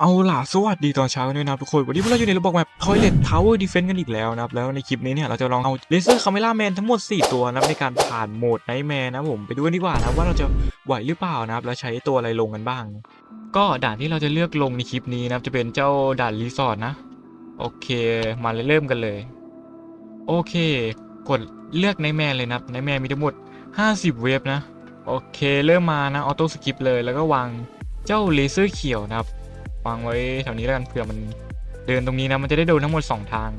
เอาล่ะ สวัสดีตอนเช้ากันด้วยนะครับทุกคน วันนี้พวกเราอยู่ในระบบแบบ Toilet Tower Defense กันอีกแล้วนะครับ แล้วในคลิปนี้เนี่ย เราจะลองเอา Laser Camera Man ทั้งหมด 4 ตัวนะครับ ในการผ่านโหมด Nightmare นะผม ไปดูกันดีกว่านะว่าเราจะไหวหรือเปล่านะครับ แล้วใช้ตัวอะไรลงกันบ้าง ก็ด่านที่เราจะเลือกลงในคลิปนี้นะครับ จะเป็นเจ้าด่านรีสอร์ทนะ โอเค มาเลยเริ่มกันเลย โอเค กดเลือก Nightmare เลยนะครับ Nightmare มีทั้งหมด 50 เวฟนะ โอเค เริ่มมานะ ออโต้สกิปเลย แล้วก็วางเจ้าเลเซอร์เขียวนะครับ วางไว้แถวนี้แล้วกันเผื่อมันเดินตรงนี้นะมันจะได้โดนทั้งหมด 2 ทาง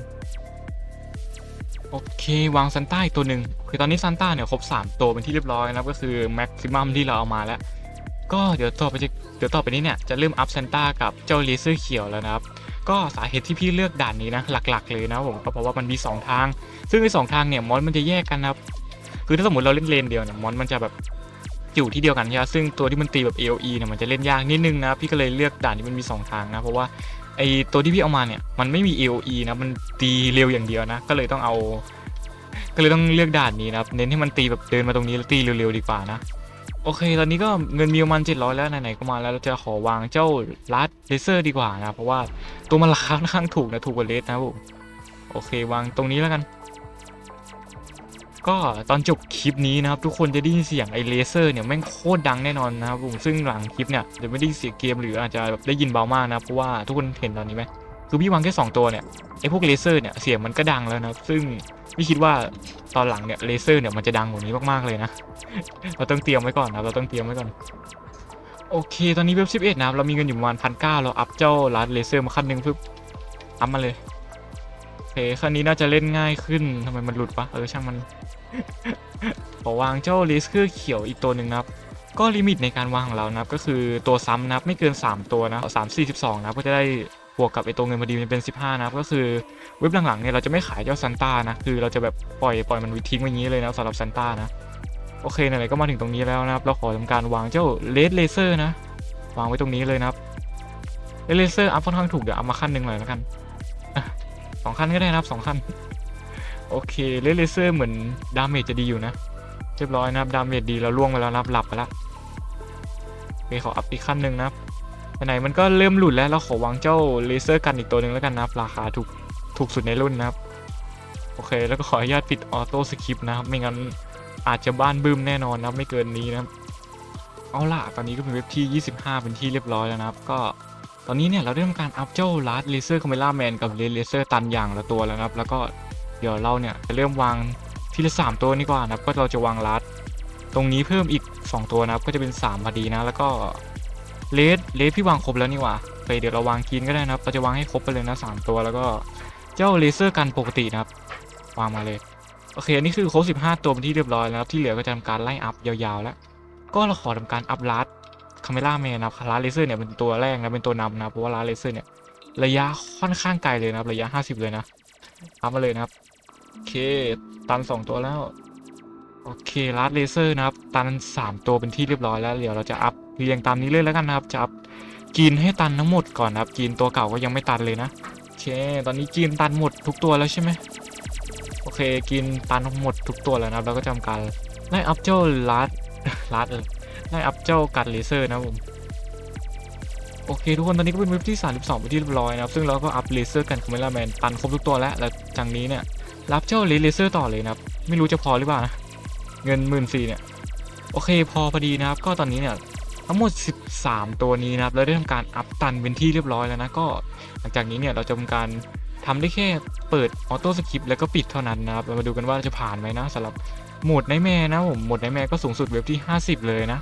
โอเควางซันต้าอีกตัวหนึ่งคือตอนนี้ซันต้าเนี่ยครบ 3 ตัวเป็นที่เรียบร้อยนะก็คือแม็กซิมัมที่เราเอามาแล้ว ก็เดี๋ยวต่อไปจะเดี๋ยวต่อไปนี้เนี่ยจะเริ่มอัพซันต้ากับเจ้าเลเซอร์เขียวแล้วนะครับก็สาเหตุที่พี่เลือกด่านนี้นะหลัก ๆ เลยนะผมก็เพราะว่ามันมี 2 ทาง ซึ่งในสองทางเนี่ยมอนมันจะแยกกันนะครับคือถ้าสมมติเราเล่นเลนเดียวเนี่ยมอนมันจะแบบ อยู่ที่เดียวกันใช่ไหมซึ่งตัวที่มันตีแบบ AOE เนี่ยมันจะเล่นยากนิดนึงนะพี่ก็เลยเลือกด่านที่มันมี 2 ทางนะเพราะว่าไอตัวที่พี่เอามาเนี่ยมันไม่มี AOE นะมันตีเร็วอย่างเดียวนะ ก็เลยต้องเอา ก็เลยต้องเลือกด่านนี้นะเน้นให้มันตีแบบเดินมาตรงนี้แล้วตีเร็วๆดีกว่านะโอเค ตอนนี้ก็เงินมีประมาณ700 แล้วไหนๆก็มาแล้วเราจะขอวางเจ้าลัดเลเซอร์ดีกว่านะเพราะว่าตัวมันราคาค่อนข้างถูกนะถูกกว่าเลสนะบผมโอเควางตรงนี้แล้วกัน ก็ตอนจบคลิปนี้นะครับทุกคนจะได้ยินเสียงไอเลเซอร์เนี่ยแม่งโคตรดังแน่นอนนะครับผมซึ่งหลังคลิปเนี่ยจะไม่ได้เสียงเกมหรืออาจจะแบบได้ยินเบามากนะเพราะว่าทุกคนเห็นตอนนี้ไหมคือพี่วางแค่สองตัวเนี่ยไอพวกเลเซอร์เนี่ยเสียงมันก็ดังแล้วนะซึ่งพี่คิดว่าตอนหลังเนี่ยเลเซอร์เนี่ยมันจะดังกว่านี้มากๆเลยนะเราต้องเตรียมไว้ก่อนนะเราต้องเตรียมไว้ก่อนโอเค ตอนนี้เว็บ11นะครับเรามีเงินอยู่ประมาณพันเก้าเราอัพเจ้าลัดเลเซอร์มาขั้นหนึ่งปึ๊บอัพมาเลย เคขั้นนี้น่าจะเล่นง่ายขึ้นทำไมมันหลุดปะเออช่างมันขอวางเจ้าเลเซอร์เขียวอีกตัวหนึ่งนะครับ ก็ลิมิตในการวางของเรานะครับ ก็คือตัวซ้ำนะครับไม่เกิน 3 ตัวนะ3 4 12นะครับก็จะได้บวกกับไอตัวเงินพอดีมันเป็น 15 นะครับ ก็คือเว็บหลังๆเนี่ยเราจะไม่ขายเจ้าซันต้านะคือเราจะแบบปล่อยปล่อยมันทิ้งไว้อย่างนี้เลยนะสำหรับซันต้านะโอเคไหนๆก็มาถึงตรงนี้แล้วนะครับ เราขอทำการวางเจ้าเลดเลเซอร์นะ วางไว้ตรงนี้เลยนะครับเลเซอร์อัพค่อนข้างถูกเดี๋ยวเอามาขั้นหนึ่งหน่อยแล้วกัน สองขั้นก็ได้นะครับสองขั้นโอเคเลเลเซอร์เหมือนดาเมจจะดีอยู่นะ เรียบร้อยนะครับดาเมจดีเราล่วงไปแล้วนะครับหลับไปแล้วโอเคขออัพอีกขั้นหนึ่งนะครับไหนมันก็เริ่มหลุดแล้วเราขอวางเจ้าเลเซอร์กันอีกตัวหนึ่งแล้วกันนะครับราคาถูกถูกสุดในรุ่นนะครับ โอเค แล้วก็ขออนุญาตปิดออโต้สคริปต์นะครับ ไม่งั้นอาจจะบ้านบึ้มแน่นอนนะครับไม่เกินนี้นะครับ เอาล่ะ ตอนนี้ก็เป็นเว็บที่ 25 เป็นที่เรียบร้อยแล้วนะครับ ก็ ตอนนี้เนี่ยเราได้ทำการอัพเจ้าลัดเลเซอร์คาเมล่าแมนกับเลเซอร์ตันอย่างละตัวแล้วนะครับ แล้วก็เดี๋ยวเราเนี่ยจะเริ่มวางทีละ 3 ตัวนี้ก่อนนะครับ ก็เราจะวางลัดตรงนี้เพิ่มอีก 2 ตัวนะครับ ก็จะเป็น3พอดีนะ แล้วก็เลสเลสพี่วางครบแล้วนี่หว่าไปเดี๋ยวเราวางกินก็ได้นะครับเราจะวางให้ครบไปเลยนะสามตัว แล้วก็เจ้าเลเซอร์กันปกตินะครับ วางมาเลย โอเค อันนี้คือครบ15 ตัวเป็นที่เรียบร้อยแล้วครับที่เหลือก็จะทำการไล่อัพยาวๆแล้ว ก็เราขอทำการอัพลัดาเมล่าแมนนะครับลัดเลเซอร์เนี่ยเป็นตัวแรกนะเป็นตัวนำนะเพราะว่าลัดเลเซอร์เนี่ยระยะค่อนข้างไกลเลยนะครับระยะ 50 เลยนะอัพมาเลยนะครับโอเคตัน 2 ตัวแล้วโอเคลัดเลเซอร์นะครับตัน 3 ตัวเป็นที่เรียบร้อยแล้วเดี๋ยวเราจะอัพเรียงตามนี้เลยแล้วกันนะครับจะอัพกินให้ตันทั้งหมดก่อนนะครับกินตัวเก่าก็ยังไม่ตันเลยนะโอเค ตอนนี้กินตันหมดทุกตัวแล้วใช่ไหมโอเคกินตันหมดทุกตัวแล้วนะครับเราก็จะทำการไล่อัพเจ้าลัดลัดเออ ไล่อัพเจ้ากัดเลเซอร์นะผมโอเคทุกคนตอนนี้ก็เป็นเว็บที่32ไปที่เรียบร้อยนะครับซึ่งเราก็อัพเลเซอร์กันคาเมล่าแมนตันครบทุกตัวแล้วแล้วจากนี้เนี่ยรับเจ้าเลเซอร์ต่อเลยนะครับไม่รู้จะพอหรือเปล่านะเงินหมื่นสี่เนี่ยโอเคพอพอดีนะครับก็ตอนนี้เนี่ยทั้งหมด 13 ตัวนี้นะครับเราได้ทำการอัพตันเป็นที่เรียบร้อยแล้วนะก็หลังจากนี้เนี่ยเราจะทำการทำได้แค่เปิดออโต้สคริปต์แล้วก็ปิดเท่านั้นนะครับเรามาดูกันว่าจะผ่านไหมนะสำหรับโหมดไนแมนะผมโหมดไนแมก็สูงสุดเว็บที่ 50 เลยนะ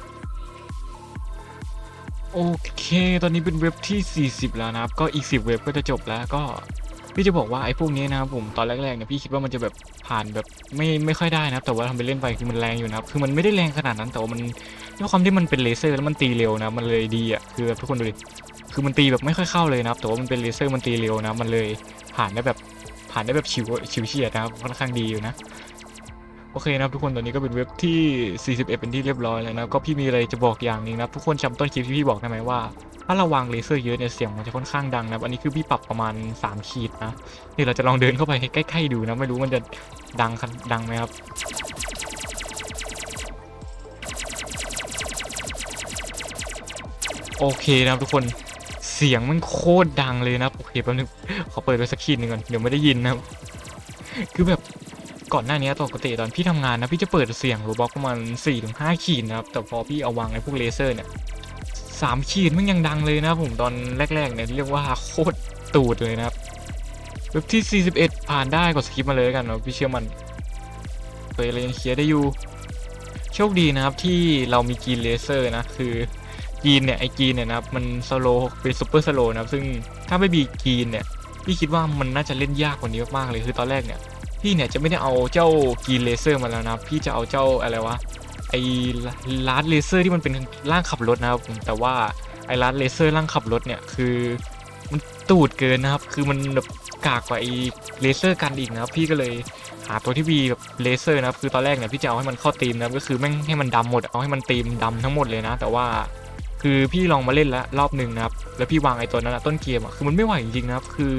โอเค ตอนนี้เป็นเว็บที่ 40 แล้วนะครับ ก็อีก 10 เว็บก็จะจบแล้วก็พี่จะบอกว่าไอ้พวกนี้นะครับผมตอนแรกๆเนี่ยพี่คิดว่ามันจะแบบผ่านแบบไม่ไม่ค่อยได้นะครับแต่ว่าทำไปเล่นไปคือมันแรงอยู่นะครับคือมันไม่ได้แรงขนาดนั้นแต่ว่ามันด้วยความที่มันเป็นเลเซอร์แล้วมันตีเร็วนะมันเลยดีอะคือแบบทุกคนดูดิคือมันตีแบบไม่ค่อยเข้าเลยนะครับแต่ว่ามันเป็นเลเซอร์มันตีเร็วนะมันเลยผ่านได้แบบผ่านได้แบบชิวชิวเฉียดนะครับค่อนข้างดีอยู่นะ โอเคนะครับทุกคนตอนนี้ก็เป็นเว็บที่ 41 เป็นที่เรียบร้อยแล้วนะก็พี่มีอะไรจะบอกอย่างหนึงนะทุกคนจำต้นคลิปที่พี่บอกได้ไหมว่า ถ้าเราวางเลเซอร์เยอะเนี่ยเสียงมันจะค่อนข้างดังนะครับอันนี้คือพี่ปรับประมาณ 3 ขีดนะนี่เราจะลองเดินเข้าไปให้ใกล้ๆดูนะไม่รู้มันจะดังดังไหมครับโอเคนะครับทุกคนเสียงมันโคตรดังเลยนะโอเคแป๊บนึงขอเปิดไว้สักขีดหนึ่งก่อนเดี๋ยวไม่ได้ยินนะครับคือแบบ ก่อนหน้านี้ปกติตอนพี่ทำงานนะพี่จะเปิดเสียงโรบอกประมาณ4ี่ถึงห้าขีดนะครับ แต่พอพี่เอาวางไอ้พวกเลเซอร์เนี่ยสามขีดมันยังดังเลยนะผมตอนแรกๆเนี่ยเรียกว่าโคตรตูดเลยนะครับเว็บที่ 41 ผ่านได้กดสกิปมาเลยกันนะพี่เชื่อมันเคยเลยยังเคลียร์ได้อยู่ โชคดีนะครับที่เรามีกีนเลเซอร์นะคือกีนเนี่ยไอ้กีนเนี่ยนะครับมันสโลเป็นซูเปอร์สโลนะครับซึ่งถ้าไม่มีกีนเนี่ยพี่คิดว่ามันน่าจะเล่นยากกว่านี้มากๆเลยคือตอนแรกเนี่ย พี่เนี่ยจะไม่ได้เอาเจ้ากรีนเลเซอร์มาแล้วนะ พี่จะเอาเจ้าอะไรวะไอ้ลาดเลเซอร์ที่มันเป็นร่างขับรถนะครับผมแต่ว่าไอ้ลาดเลเซอร์ร่างขับรถเนี่ยคือมันตูดเกินนะครับ คือมันแบบกากกว่าไอ้เลเซอร์กันอีกนะครับพี่ก็เลยหาตัวที่มีแบบเลเซอร์นะครับคือตอนแรกเนี่ยพี่จะเอาให้มันเข้าตีมนะครับก็คือแม่งให้มันดำหมดเอาให้มันตีมดำทั้งหมดเลยนะ แต่ว่าคือพี่ลองมาเล่นแล้วรอบหนึ่งนะครับแล้วพี่วางไอ้ตัวนั้นอะต้นเกมอะคือมันไม่ไหวจริงๆนะครับคือ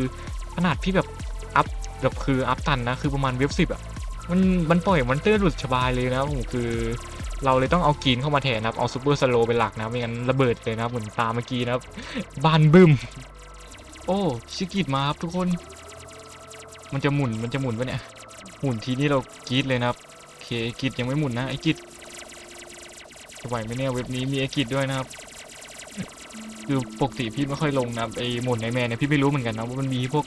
ขนาดพี่แบบอัพ แบบคืออัพตันนะคือประมาณเว็บสิบอะมันมันปล่อยมอนเตอร์หลุดสบายเลยนะผมคือ เราเลยต้องเอากีนเข้ามาแทนนะครับ เอาซูเปอร์สโลเป็นหลักนะไม่งั้นระเบิดเลยนะเหมือนตามเมื่อกี้นะครับบานบึมโอ้ชิกิดมาครับทุกคน มันจะหมุนมันจะหมุนปะเนี่ยหมุนทีนี้เรากีดเลยนะครับโอเคกิดยังไม่หมุนนะไอ้กิดจะไหวไหมเนี่ยเว็บนี้มีไอ้กิดด้วยนะครับคือปกติพี่ไม่ค่อยลงนะไอ้หมุนในแมนเนี่ยพี่ไม่รู้เหมือนกันนะว่ามันมีพวก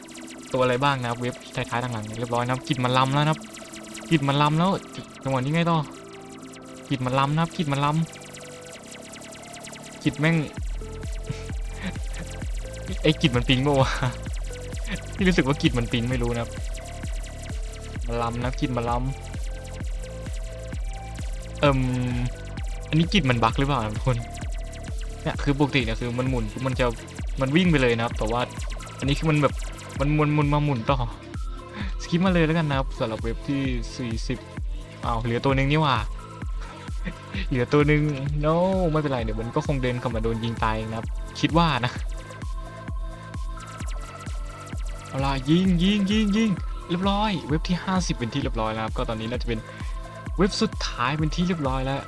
ตัวอะไรบ้างนะครับเว็บท้ายๆหลังๆเรียบร้อยนะครับกิดมันล้ำแล้วนะครับกิดมันล้ำแล้วจังหวะนี้ไงต่อกิดมันล้ำนะครับกิดมันล้ำกิดแม่งไอ้กิดมันปิงโมวะพี่รู้สึกว่ากิดมันปิงไม่รู้นะครับมันล้ำนะกิดมันล้ำเอิ่มอันนี้กิดมันบั๊กหรือเปล่าทุกคนเนี่ยคือปกติเนี่ยคือมันหมุนมันจะมันวิ่งไปเลยนะครับ แต่ว่าอันนี้คือมันแบบ มันมุนมุนมาหมุนต่อสกิปมาเลยแล้วกันนะครับสำหรับเว็บที่ 40อ้าวเหลือตัวหนึ่งนี่หว่าเหลือตัวหนึ่ง no ไม่เป็นไร เดี๋ยวมันก็คงเดินเข้ามาโดนยิงตายนะครับ คิดว่านะเอาล่ะยิงยิงยิงยิงเรียบร้อย เว็บที่ 50 เป็นที่เรียบร้อยแล้วครับ ก็ตอนนี้น่าจะเป็นเว็บสุดท้ายเป็นที่เรียบร้อยแล้ว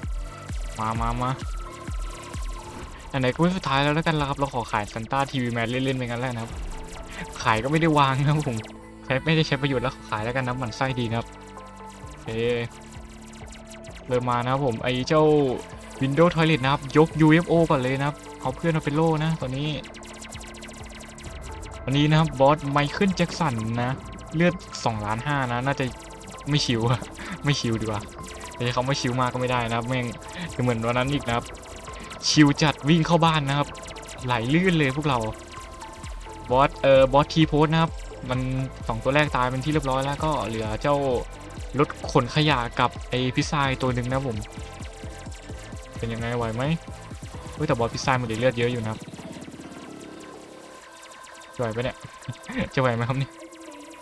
มามามาไหนก็ไม่สุดท้ายแล้วแล้วกันละครับ เราขอขายซันต้าทีวีแมนเล่นๆไปงั้นแหละนะครับ ขายก็ไม่ได้วางนะครับผมใช้ไม่ได้ใช้ประโยชน์แล้วขายแล้วกันนะมันไส้ดีนะครับโอเคเริ่มมานะครับผมไอ้เจ้า Windows Toilet นะครับ ยก UFO ก่อนเลยนะครับเอาเพื่อนมาเป็นโล่นะตอนนี้ วันนี้นะครับบอสไมเคิลแจ็คสันนะ เลือด2ล้านห้านะ น่าจะไม่ชิวอะไม่ชิวดีกว่าแต่เขาไม่ชิวมากก็ไม่ได้นะครับแม่งจะเหมือนวันนั้นอีกนะครับ ชิวจัดวิ่งเข้าบ้านนะครับ ไหลลื่นเลยพวกเรา บอสเอ่อบอสทีโพสนะครับ มันสองตัวแรกตายเป็นที่เรียบร้อยแล้วก็เหลือเจ้ารถขนขยะกับไอพิซซ่าตัวหนึ่งนะผม เป็นยังไงไหวไหมเฮ้ยแต่บอสพิซซ่ามันเหลือเลือดเยอะอยู่นะครับจะไหวปะเนี่ย จะไหวไหมครับนี่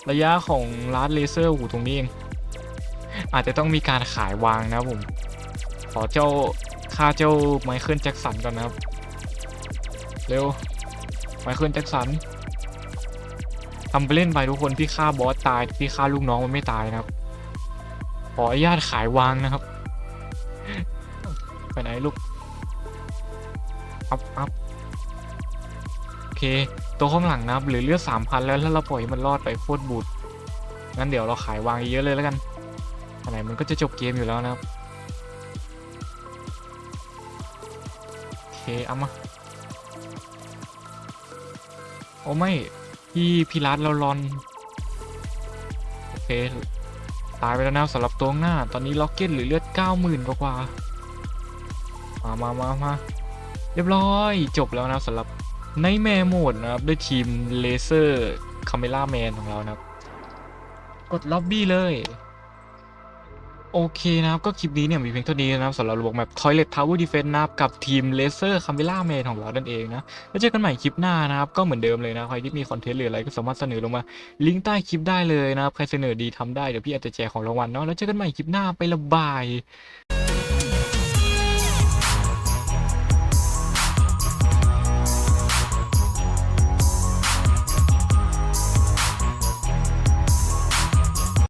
ระยะของร้านเลเซอร์หูตรงนี้เอง อาจจะต้องมีการขายวางนะผม ขอเจ้าฆ่าเจ้าไมเคิลแจ็คสันก่อนนะครับ เร็ว ไมเคิลแจ็คสันทำไปเล่นไปทุกคนพี่ฆ่าบอสตายพี่ฆ่าลูกน้องมันไม่ตายนะครับ ขออนุญาตขายวางนะครับ ไปไหนลูก อัพอัพโอเค ตัวข้างหลังนะครับเหลือเลือดสามพันแล้วแล้วเราปล่อยมันรอดไปโคตรบูดงั้นเดี๋ยวเราขายวางเยอะเลยแล้วกันอันไหนมันก็จะจบเกมอยู่แล้วนะครับโอเคเอามา โอ้ไม่พี่พี่รัดเรารอน โอเค ตายไปแล้วนะสำหรับตัวข้างหน้า ตอนนี้ล็อกเก็ตหรือเลือด 90,000 กว่ากว่ามามามามาเรียบร้อย จบแล้วนะสำหรับในแมโหมดนะครับ ด้วยทีมเลเซอร์คาเมล่าแมนของเรานะครับ กดล็อบบี้เลย โอเคนะครับ ก็คลิปนี้เนี่ยมีเพียงเท่านี้นะครับสำหรับระบบแบบ Toilet Tower Defense นะครับกับทีม Laser Camera Man ของเรานั่นเองนะ แล้วเจอกันใหม่คลิปหน้านะครับ ก็เหมือนเดิมเลยนะ ใครที่มีคอนเทนต์หรืออะไรก็สามารถเสนอลงมา ลิงก์ใต้คลิปได้เลยนะครับ ใครเสนอดีทำได้ เดี๋ยวพี่อาจจะแจกของรางวัลเนาะแล้วเจอกันใหม่คลิปหน้าไประบาย